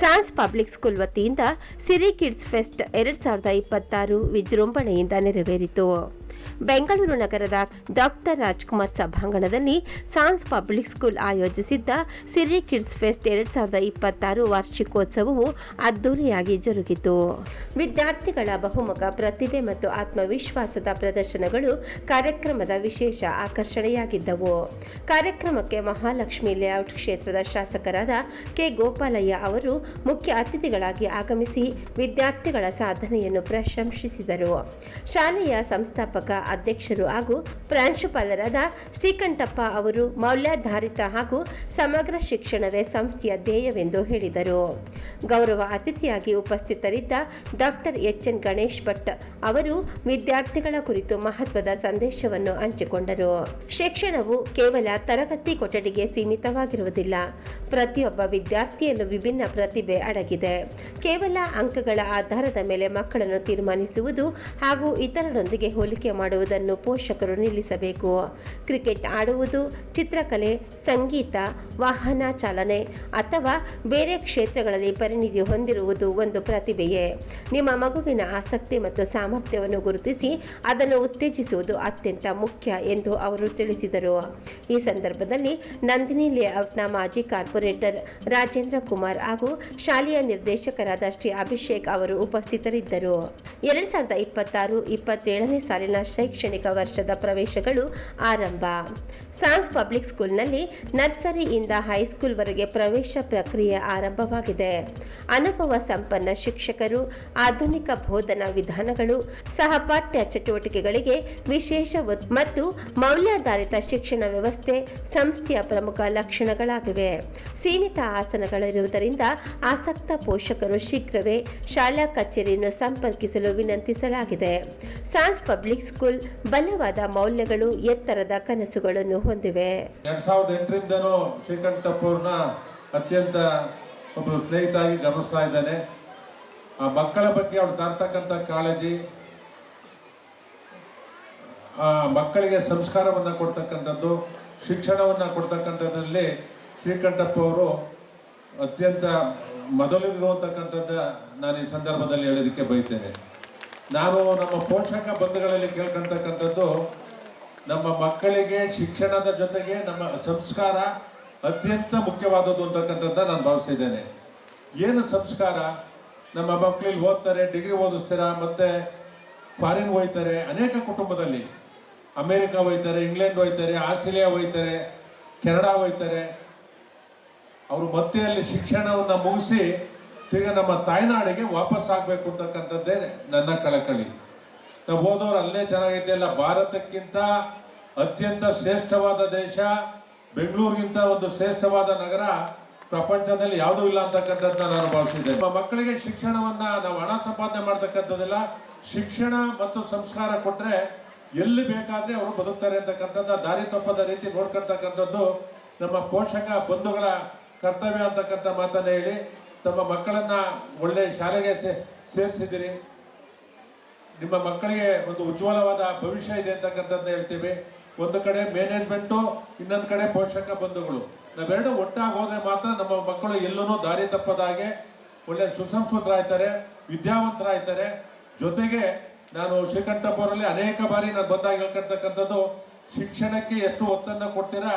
ಸಾನ್ಸ್ public school ವತಿಯಿಂದ ಸಿರಿ kids fest ಎರಡ್ ಸಾವಿರದ ಇಪ್ಪತ್ತಾರು ವಿಜೃಂಭಣೆಯಿಂದ ನೆರವೇರಿತು. ಬೆಂಗಳೂರು ನಗರದ ಡಾಕ್ಟರ್ ರಾಜ್ಕುಮಾರ್ ಸಭಾಂಗಣದಲ್ಲಿ ಸಾನ್ಸ್ ಪಬ್ಲಿಕ್ ಸ್ಕೂಲ್ ಆಯೋಜಿಸಿದ್ದ ಸಿರಿ ಕಿಡ್ಸ್ ಫೆಸ್ಟ್ ಎರಡ್ ಸಾವಿರದ ಇಪ್ಪತ್ತಾರು ವಾರ್ಷಿಕೋತ್ಸವವು ಅದ್ದೂರಿಯಾಗಿ ಜರುಗಿತು. ವಿದ್ಯಾರ್ಥಿಗಳ ಬಹುಮುಖ ಪ್ರತಿಭೆ ಮತ್ತು ಆತ್ಮವಿಶ್ವಾಸದ ಪ್ರದರ್ಶನಗಳು ಕಾರ್ಯಕ್ರಮದ ವಿಶೇಷ ಆಕರ್ಷಣೆಯಾಗಿದ್ದವು. ಕಾರ್ಯಕ್ರಮಕ್ಕೆ ಮಹಾಲಕ್ಷ್ಮಿ ಲೇಔಟ್ ಕ್ಷೇತ್ರದ ಶಾಸಕರಾದ ಕೆ ಗೋಪಾಲಯ್ಯ ಅವರು ಮುಖ್ಯ ಅತಿಥಿಗಳಾಗಿ ಆಗಮಿಸಿ ವಿದ್ಯಾರ್ಥಿಗಳ ಸಾಧನೆಯನ್ನು ಪ್ರಶಂಸಿಸಿದರು. ಶಾಲೆಯ ಸಂಸ್ಥಾಪಕ ಅಧ್ಯಕ್ಷರು ಹಾಗೂ ಪ್ರಾಂಶುಪಾಲರಾದ ಶ್ರೀಕಂಠಪ್ಪ ಅವರು ಮೌಲ್ಯಾಧಾರಿತ ಹಾಗೂ ಸಮಗ್ರ ಶಿಕ್ಷಣವೇ ಸಂಸ್ಥೆಯ ಧ್ಯೇಯವೆಂದು ಹೇಳಿದರು. ಗೌರವ ಅತಿಥಿಯಾಗಿ ಉಪಸ್ಥಿತರಿದ್ದ doctor H N Ganesh Bhat ಅವರು ವಿದ್ಯಾರ್ಥಿಗಳ ಕುರಿತು ಮಹತ್ವದ ಸಂದೇಶವನ್ನು ಹಂಚಿಕೊಂಡರು. ಶಿಕ್ಷಣವು ಕೇವಲ ತರಗತಿ ಕೊಠಡಿಗೆ ಸೀಮಿತವಾಗಿರುವುದಿಲ್ಲ, ಪ್ರತಿಯೊಬ್ಬ ವಿದ್ಯಾರ್ಥಿಯಲ್ಲೂ ವಿಭಿನ್ನ ಪ್ರತಿಭೆ ಅಡಗಿದೆ. ಕೇವಲ ಅಂಕಗಳ ಆಧಾರದ ಮೇಲೆ ಮಕ್ಕಳನ್ನು ತೀರ್ಮಾನಿಸುವುದು ಹಾಗೂ ಇತರರೊಂದಿಗೆ ಹೋಲಿಕೆ ಮಾಡುವುದನ್ನು ಪೋಷಕರು ನಿಲ್ಲಿಸಬೇಕು. ಕ್ರಿಕೆಟ್ ಆಡುವುದು ಚಿತ್ರಕಲೆ, ಸಂಗೀತ, ವಾಹನ ಚಾಲನೆ ಅಥವಾ ಬೇರೆ ಕ್ಷೇತ್ರಗಳಲ್ಲಿ ಪರಿಣಿತಿ ಹೊಂದಿರುವುದು ಒಂದು ಪ್ರತಿಭೆಯೇ. ನಿಮ್ಮ ಮಗುವಿನ ಆಸಕ್ತಿ ಮತ್ತು ಸಾಮರ್ಥ್ಯವನ್ನು ಗುರುತಿಸಿ ಅದನ್ನು ಉತ್ತೇಜಿಸುವುದು ಅತ್ಯಂತ ಮುಖ್ಯ ಎಂದು ಅವರು ತಿಳಿಸಿದರು. ಈ ಸಂದರ್ಭದಲ್ಲಿ ನಂದಿನಿ ಲೇಔಟ್ನ ಮಾಜಿ ಕಾರ್ಪೊರೇಟರ್ ರಾಜೇಂದ್ರ ಕುಮಾರ್ ಹಾಗೂ ಶಾಲೆಯ ನಿರ್ದೇಶಕರಾದ ಶ್ರೀ ಅಭಿಷೇಕ್ ಅವರು ಉಪಸ್ಥಿತರಿದ್ದರು. ಎರಡ್ ಸಾವಿರದ ಇಪ್ಪತ್ತಾರು, ಇಪ್ಪತ್ತೇಳನೇ ಸಾಲಿನ ಶೈಕ್ಷಣಿಕ ವರ್ಷದ ಪ್ರವೇಶಗಳು ಆರಂಭ. ಸಾನ್ಸ್ ಪಬ್ಲಿಕ್ ಸ್ಕೂಲ್ನಲ್ಲಿ ನರ್ಸರಿಯಿಂದ ಹೈಸ್ಕೂಲ್ವರೆಗೆ ಪ್ರವೇಶ ಪ್ರಕ್ರಿಯೆ ಆರಂಭವಾಗಿದೆ. ಅನುಭವ ಸಂಪನ್ನ ಶಿಕ್ಷಕರು, ಆಧುನಿಕ ಬೋಧನಾ ವಿಧಾನಗಳು ಸಹಪಾಠ್ಯ ಚಟುವಟಿಕೆಗಳಿಗೆ ವಿಶೇಷ ಮತ್ತು ಮೌಲ್ಯಾಧಾರಿತ ಶಿಕ್ಷಣ ವ್ಯವಸ್ಥೆ ಸಂಸ್ಥೆಯ ಪ್ರಮುಖ ಲಕ್ಷಣಗಳಾಗಿವೆ. ಸೀಮಿತ ಆಸನಗಳಿರುವುದರಿಂದ ಆಸಕ್ತ ಪೋಷಕರು ಶೀಘ್ರವೇ ಶಾಲಾ ಕಚೇರಿಯನ್ನು ಸಂಪರ್ಕಿಸಲು ವಿನಂತಿಸಲಾಗಿದೆ. ಸಾನ್ಸ್ ಪಬ್ಲಿಕ್ ಸ್ಕೂಲ್ ಬಲವಾದ ಮೌಲ್ಯಗಳು, ಎತ್ತರದ ಕನಸುಗಳನ್ನು ಹೊಂದಿವೆ. ಎರಡ್ ಸಾವಿರದ ಎಂಟರಿಂದನೂ ಶ್ರೀಕಂಠಪ್ಪ ಅತ್ಯಂತ ಒಬ್ಬರು ಸ್ನೇಹಿತಾಗಿ ಗಮನಿಸ್ತಾ ಇದ್ದಾನೆ. ಆ ಮಕ್ಕಳ ಬಗ್ಗೆ ಅವ್ರು ತರ್ತಕ್ಕಂಥ ಕಾಳಜಿ, ಆ ಮಕ್ಕಳಿಗೆ ಸಂಸ್ಕಾರವನ್ನು ಕೊಡ್ತಕ್ಕಂಥದ್ದು, ಶಿಕ್ಷಣವನ್ನು ಕೊಡ್ತಕ್ಕಂಥದ್ರಲ್ಲಿ ಶ್ರೀಕಂಠಪ್ಪ ಅವರು ಅತ್ಯಂತ ಮೊದಲಿರುವಂತಕ್ಕಂಥದ್ದ ನಾನು ಈ ಸಂದರ್ಭದಲ್ಲಿ ಹೇಳೋದಕ್ಕೆ ಬಯತೇನೆ. ನಾನು ನಮ್ಮ ಪೋಷಕ ಬಂಧುಗಳಲ್ಲಿ ಕೇಳ್ಕೊಳ್ತಕ್ಕಂಥದ್ದು ನಮ್ಮ ಮಕ್ಕಳಿಗೆ, ಶಿಕ್ಷಣದ ಜೊತೆಗೆ ನಮ್ಮ ಸಂಸ್ಕಾರ ಅತ್ಯಂತ ಮುಖ್ಯವಾದದ್ದು ಅಂತಕ್ಕಂಥದ್ದು ನಾನು ಭಾವಿಸಿದ್ದೇನೆ. ಏನು ಸಂಸ್ಕಾರ? ನಮ್ಮ ಮಕ್ಕಳಿಗೆ ಓದ್ತಾರೆ, ಡಿಗ್ರಿ ಓದಿಸ್ತೀರಾ, ಮತ್ತೆ ಫಾರಿನ್ ಹೋಯ್ತಾರೆ, ಅನೇಕ ಕುಟುಂಬದಲ್ಲಿ. ಅಮೇರಿಕಾ ಹೋಯ್ತಾರೆ, ಇಂಗ್ಲೆಂಡ್ ಹೋಯ್ತಾರೆ, ಆಸ್ಟ್ರೇಲಿಯಾ ಹೋಯ್ತಾರೆ, ಕೆನಡಾ ಹೋಯ್ತಾರೆ. ಅವರು ಮತ್ತೆ ಅಲ್ಲಿ ಶಿಕ್ಷಣವನ್ನು ಮುಗಿಸಿ ತಿರ್ಗಿ ನಮ್ಮ ತಾಯ್ನಾಡಿಗೆ ವಾಪಸ್ ಆಗಬೇಕು ಅಂತಕ್ಕಂಥದ್ದೇ ನನ್ನ ಕಳಕಳಿ. ನಾವು ಹೋದವ್ರು ಅಲ್ಲೇ ಚೆನ್ನಾಗೈತೆ ಅಲ್ಲ. ಭಾರತಕ್ಕಿಂತ ಅತ್ಯಂತ ಶ್ರೇಷ್ಠವಾದ ದೇಶ, ಬೆಂಗಳೂರಿಗಿಂತ ಒಂದು ಶ್ರೇಷ್ಠವಾದ ನಗರ, ಪ್ರಪಂಚದಲ್ಲಿ ಯಾವುದೂ ಇಲ್ಲ ಅಂತಕ್ಕಂಥದ್ದನ್ನ ನಾನು ಭಾವಿಸಿದ್ದೇನೆ ನಮ್ಮ ಮಕ್ಕಳಿಗೆ ಶಿಕ್ಷಣವನ್ನ ನಾವು ಹಣ ಸಂಪಾದನೆ ಮಾಡ್ತಕ್ಕಂಥದ್ದೆಲ್ಲ. ಶಿಕ್ಷಣ ಮತ್ತು ಸಂಸ್ಕಾರ ಕೊಟ್ಟರೆ ಎಲ್ಲಿ ಬೇಕಾದ್ರೆ ಅವರು ಬದುಕ್ತಾರೆ ಅಂತಕ್ಕಂಥದ್ದು, ದಾರಿ ತಪ್ಪದ ರೀತಿ ನೋಡ್ಕೊಳ್ತಕ್ಕಂಥದ್ದು ನಮ್ಮ ಪೋಷಕ ಬಂಧುಗಳ ಕರ್ತವ್ಯ ಅಂತಕ್ಕಂಥ ಮಾತನ್ನ ಹೇಳಿ, ತಮ್ಮ ಮಕ್ಕಳನ್ನ ಒಳ್ಳೆ ಶಾಲೆಗೆ ಸೇ, ಸೇರಿಸಿದಿರಿ. ನಿಮ್ಮ ಮಕ್ಕಳಿಗೆ ಒಂದು ಉಜ್ವಲವಾದ ಭವಿಷ್ಯ ಇದೆ ಅಂತಕ್ಕಂಥದ್ದನ್ನ ಹೇಳ್ತೀವಿ. ಒಂದು ಕಡೆ ಮ್ಯಾನೇಜ್ಮೆಂಟು ಇನ್ನೊಂದು ಕಡೆ ಪೋಷಕ ಬಂಧುಗಳು. ನಾವೆರಡು ಒಟ್ಟಾಗಿ ಹೋದರೆ ಮಾತ್ರ ನಮ್ಮ ಮಕ್ಕಳು ಎಲ್ಲೂ ದಾರಿ ತಪ್ಪದ ಹಾಗೆ ಒಳ್ಳೆ ಸುಸಂಸ್ಕೃತರಾಯ್ತಾರೆ ವಿದ್ಯಾವಂತರಾಯ್ತಾರೆ ಜೊತೆಗೆ ನಾನು ಶ್ರೀಕಂಠಪುರಲ್ಲಿ ಅನೇಕ ಬಾರಿ ನಾನು ಬಂದಾಗ ಹೇಳ್ಕೊಳ್ತಕ್ಕಂಥದ್ದು, ಶಿಕ್ಷಣಕ್ಕೆ ಎಷ್ಟು ಒತ್ತನ್ನು ಕೊಡ್ತೀರಾ,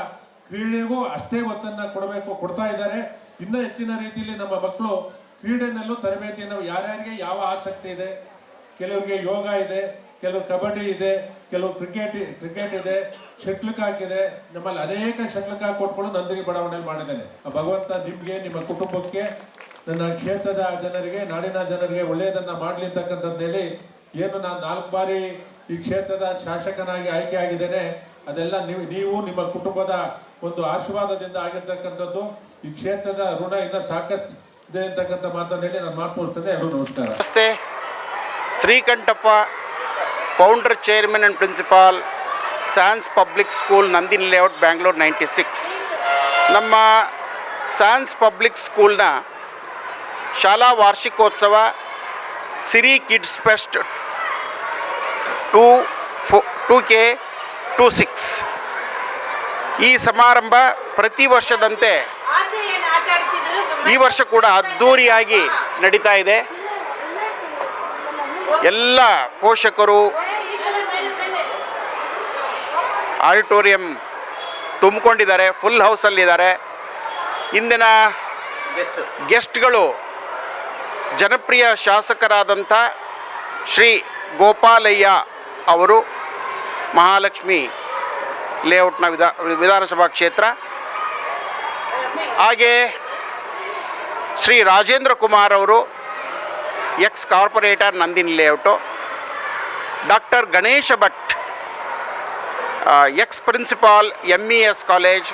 ಕ್ರೀಡೆಗೂ ಅಷ್ಟೇ ಒತ್ತನ್ನು ಕೊಡಬೇಕು, ಕೊಡ್ತಾ ಇದ್ದಾರೆ. ಇನ್ನೂ ಹೆಚ್ಚಿನ ರೀತಿಯಲ್ಲಿ ನಮ್ಮ ಮಕ್ಕಳು ಕ್ರೀಡೆನಲ್ಲೂ ತರಬೇತಿಯನ್ನು ಯಾರ್ಯಾರಿಗೆ ಯಾವ ಆಸಕ್ತಿ ಇದೆ ಕೆಲವರಿಗೆ ಯೋಗ ಇದೆ, ಕೆಲವು ಕಬಡ್ಡಿ ಇದೆ, ಕೆಲವು ಕ್ರಿಕೆಟ್ ಕ್ರಿಕೆಟ್ ಇದೆ ಶಟ್ಲ್ ಕಾಕ್ ಇದೆ ನಮ್ಮಲ್ಲಿ ಅನೇಕ ಶಟ್ಲ್ ಕಾಕ್ ಕೊಟ್ಕೊಂಡು ನಂದಿನಿ ಬಡಾವಣೆಯಲ್ಲಿ ಮಾಡಿದ್ದೇನೆ. ಆ ಭಗವಂತ ನಿಮಗೆ, ನಿಮ್ಮ ಕುಟುಂಬಕ್ಕೆ, ನನ್ನ ಕ್ಷೇತ್ರದ ಜನರಿಗೆ, ನಾಡಿನ ಜನರಿಗೆ ಒಳ್ಳೆಯದನ್ನ ಮಾಡಲಿ ಅಂತಕ್ಕಂಥದ್ದು ಹೇಳಿ ಏನು ನಾನು ನಾಲ್ಕು ಬಾರಿ ಈ ಕ್ಷೇತ್ರದ ಶಾಸಕನಾಗಿ ಆಯ್ಕೆ ಆಗಿದ್ದೇನೆ. ಅದೆಲ್ಲ ನೀವು ನೀವು ನಿಮ್ಮ ಕುಟುಂಬದ ಒಂದು ಆಶೀರ್ವಾದದಿಂದ ಆಗಿರ್ತಕ್ಕಂಥದ್ದು. ಈ ಕ್ಷೇತ್ರದ ಋಣ ಇನ್ನೂ ಸಾಕಷ್ಟು ಇದೆ ಅಂತಕ್ಕಂಥ ಮಾತನ್ನು ಹೇಳಿ ನಾನು ಮಾತು ಮುಗಿಸ್ತೇನೆ ಎಲ್ಲರೂ ನಮಸ್ಕಾರ Srikantappa founder chairman and principal Sans public school Nandini layout Bangalore ninety six ನಮ್ಮ ಸ್ಯಾನ್ಸ್ ಪಬ್ಲಿಕ್ ಸ್ಕೂಲ್ನ ಶಾಲಾ ವಾರ್ಷಿಕೋತ್ಸವ Siri kids fest two four two K two six ಈ ಸಮಾರಂಭ ಪ್ರತಿ ವರ್ಷದಂತೆ ಈ ವರ್ಷ ಕೂಡ ಅದ್ಧೂರಿಯಾಗಿ ನಡೀತಾ ಇದೆ. ಎಲ್ಲ ಪೋಷಕರು ಆಡಿಟೋರಿಯಂ ತುಂಬಿಕೊಂಡಿದ್ದಾರೆ ಫುಲ್ ಹೌಸಲ್ಲಿದ್ದಾರೆ ಇಂದಿನ ಗೆಸ್ಟ್ಗಳು ಜನಪ್ರಿಯ ಶಾಸಕರಾದಂಥ ಶ್ರೀ ಗೋಪಾಲಯ್ಯ ಅವರು ಮಹಾಲಕ್ಷ್ಮಿ ಲೇಔಟ್ನ ವಿಧಾ ವಿಧಾನಸಭಾ ಕ್ಷೇತ್ರ. ಹಾಗೆ ಶ್ರೀ ರಾಜೇಂದ್ರ ಕುಮಾರ್ ಅವರು ex corporator Nandini layout doctor Ganesha Bhat ex principal M E S college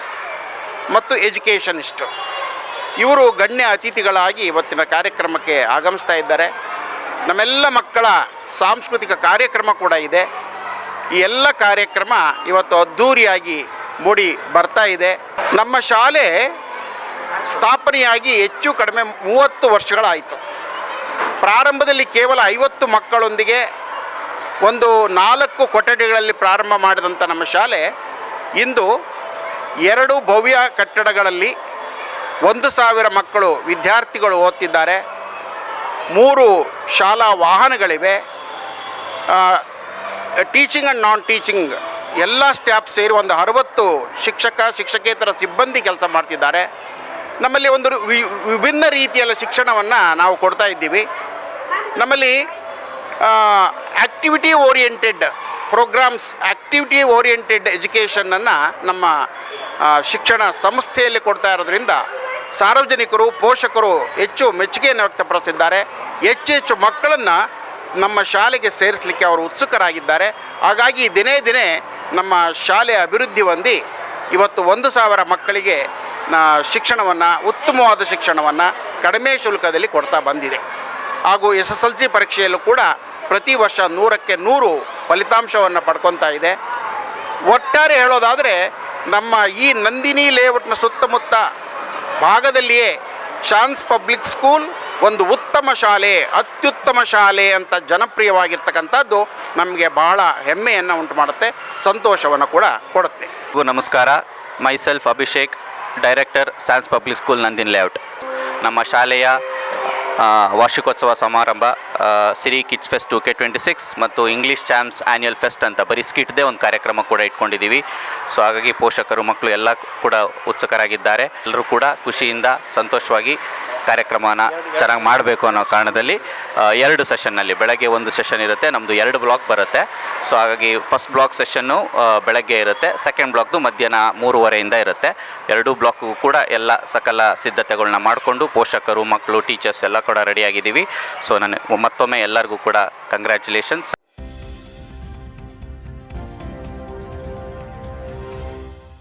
ಮತ್ತು ಎಜುಕೇಷನಿಸ್ಟು ಇವರು ಗಣ್ಯ ಅತಿಥಿಗಳಾಗಿ ಇವತ್ತಿನ ಕಾರ್ಯಕ್ರಮಕ್ಕೆ ಆಗಮಿಸ್ತಾ ಇದ್ದಾರೆ. ನಮ್ಮೆಲ್ಲ ಮಕ್ಕಳ ಸಾಂಸ್ಕೃತಿಕ ಕಾರ್ಯಕ್ರಮ ಕೂಡ ಇದೆ. ಈ ಎಲ್ಲ ಕಾರ್ಯಕ್ರಮ ಇವತ್ತು ಅದ್ಧೂರಿಯಾಗಿ ಮೂಡಿ ಬರ್ತಾ ಇದೆ. ನಮ್ಮ ಶಾಲೆ ಸ್ಥಾಪನೆಯಾಗಿ ಹೆಚ್ಚು ಕಡಿಮೆ ಮೂವತ್ತು ವರ್ಷಗಳಾಯಿತು. ಪ್ರಾರಂಭದಲ್ಲಿ ಕೇವಲ ಐವತ್ತು ಮಕ್ಕಳೊಂದಿಗೆ ಒಂದು ನಾಲ್ಕು ಕೊಠಡಿಗಳಲ್ಲಿ ಪ್ರಾರಂಭ ಮಾಡಿದಂಥ ನಮ್ಮ ಶಾಲೆ ಇಂದು ಎರಡು ಭವ್ಯ ಕಟ್ಟಡಗಳಲ್ಲಿ ಒಂದು ಸಾವಿರ ಮಕ್ಕಳು ವಿದ್ಯಾರ್ಥಿಗಳು ಓದ್ತಿದ್ದಾರೆ. ಮೂರು ಶಾಲಾ ವಾಹನಗಳಿವೆ. ಟೀಚಿಂಗ್ ಆ್ಯಂಡ್ ನಾನ್ ಟೀಚಿಂಗ್ ಎಲ್ಲ ಸ್ಟಾಫ್ ಸೇರಿ ಒಂದು ಅರವತ್ತು ಶಿಕ್ಷಕ, ಶಿಕ್ಷಕೇತರ ಸಿಬ್ಬಂದಿ ಕೆಲಸ ಮಾಡ್ತಿದ್ದಾರೆ. ನಮ್ಮಲ್ಲಿ ಒಂದು ವಿಭಿನ್ನ ರೀತಿಯಲ್ಲಿ ಶಿಕ್ಷಣವನ್ನು ನಾವು ಕೊಡ್ತಾ ಇದ್ದೀವಿ. ನಮ್ಮಲ್ಲಿ activity oriented programs activity oriented ಎಜುಕೇಷನನ್ನು ನಮ್ಮ ಶಿಕ್ಷಣ ಸಂಸ್ಥೆಯಲ್ಲಿ ಕೊಡ್ತಾ ಇರೋದ್ರಿಂದ ಸಾರ್ವಜನಿಕರು, ಪೋಷಕರು ಹೆಚ್ಚು ಮೆಚ್ಚುಗೆಯನ್ನು ವ್ಯಕ್ತಪಡಿಸಿದ್ದಾರೆ. ಹೆಚ್ಚು ಮಕ್ಕಳನ್ನು ನಮ್ಮ ಶಾಲೆಗೆ ಸೇರಿಸಲಿಕ್ಕೆ ಅವರು ಉತ್ಸುಕರಾಗಿದ್ದಾರೆ. ಹಾಗಾಗಿ ದಿನೇ ದಿನೇ ನಮ್ಮ ಶಾಲೆ ಅಭಿವೃದ್ಧಿ ಹೊಂದಿ ಇವತ್ತು ಒಂದು ಸಾವಿರ ಮಕ್ಕಳಿಗೆ ಶಿಕ್ಷಣವನ್ನು, ಉತ್ತಮವಾದ ಶಿಕ್ಷಣವನ್ನು ಕಡಿಮೆ ಶುಲ್ಕದಲ್ಲಿ ಕೊಡ್ತಾ ಬಂದಿದೆ. ಹಾಗೂ ಎಸ್ ಎಸ್ ಎಲ್ ಸಿ ಪರೀಕ್ಷೆಯಲ್ಲೂ ಕೂಡ ಪ್ರತಿ ವರ್ಷ ನೂರಕ್ಕೆ ನೂರು ಫಲಿತಾಂಶವನ್ನು ಪಡ್ಕೊತಾ ಇದೆ. ಒಟ್ಟಾರೆ ಹೇಳೋದಾದರೆ ನಮ್ಮ ಈ ನಂದಿನಿ ಲೇಔಟ್ನ ಸುತ್ತಮುತ್ತ ಭಾಗದಲ್ಲಿಯೇ ಶಾನ್ಸ್ ಪಬ್ಲಿಕ್ ಸ್ಕೂಲ್ ಒಂದು ಉತ್ತಮ ಶಾಲೆ, ಅತ್ಯುತ್ತಮ ಶಾಲೆ ಅಂತ ಜನಪ್ರಿಯವಾಗಿರ್ತಕ್ಕಂಥದ್ದು ನಮಗೆ ಬಹಳ ಹೆಮ್ಮೆಯನ್ನು ಉಂಟು ಮಾಡುತ್ತೆ, ಸಂತೋಷವನ್ನು ಕೂಡ ಕೊಡುತ್ತೆ. ನಮಸ್ಕಾರ myself Abhishek director science public school Nandini layout. ನಮ್ಮ ಶಾಲೆಯ ವಾರ್ಷಿಕೋತ್ಸವ ಸಮಾರಂಭ Siri kids fest two K twenty six ಮತ್ತು ಇಂಗ್ಲೀಷ್ ಚಾಂಪ್ಸ್ ಆ್ಯನ್ಯಲ್ ಫೆಸ್ಟ್ ಅಂತ ಬರೀ ಸ್ಕಿಟ್ದೇ ಒಂದು ಕಾರ್ಯಕ್ರಮ ಕೂಡ ಇಟ್ಕೊಂಡಿದ್ದೀವಿ ಸೊ ಹಾಗಾಗಿ ಪೋಷಕರು ಮಕ್ಕಳು ಎಲ್ಲ ಕೂಡ ಉತ್ಸುಕರಾಗಿದ್ದಾರೆ. ಎಲ್ಲರೂ ಕೂಡ ಖುಷಿಯಿಂದ, ಸಂತೋಷವಾಗಿ ಕಾರ್ಯಕ್ರಮನ ಚೆನ್ನಾಗಿ ಮಾಡಬೇಕು ಅನ್ನೋ ಕಾರಣದಲ್ಲಿ ಎರಡು ಸೆಷನ್ನಲ್ಲಿ, ಬೆಳಗ್ಗೆ ಒಂದು ಸೆಷನ್ ಇರುತ್ತೆ ನಮ್ಮದು ಎರಡು ಬ್ಲಾಕ್ ಬರುತ್ತೆ. ಸೊ ಹಾಗಾಗಿ ಫಸ್ಟ್ ಬ್ಲಾಕ್ ಸೆಷನ್ನು ಬೆಳಗ್ಗೆ ಇರುತ್ತೆ, ಸೆಕೆಂಡ್ ಬ್ಲಾಕ್ದು ಮಧ್ಯಾಹ್ನ ಮೂರುವರೆಯಿಂದ ಇರುತ್ತೆ. ಎರಡೂ ಬ್ಲಾಕ್ಗೂ ಕೂಡ ಎಲ್ಲ ಸಕಲ ಸಿದ್ಧತೆಗಳನ್ನ ಮಾಡಿಕೊಂಡು ಪೋಷಕರು, ಮಕ್ಕಳು ಟೀಚರ್ಸ್ ಎಲ್ಲ ಕೂಡ ರೆಡಿಯಾಗಿದ್ದೀವಿ ಸೊ ನಾನು ಮತ್ತೊಮ್ಮೆ ಎಲ್ಲರಿಗೂ ಕೂಡ ಕಂಗ್ರ್ಯಾಚುಲೇಷನ್ಸ್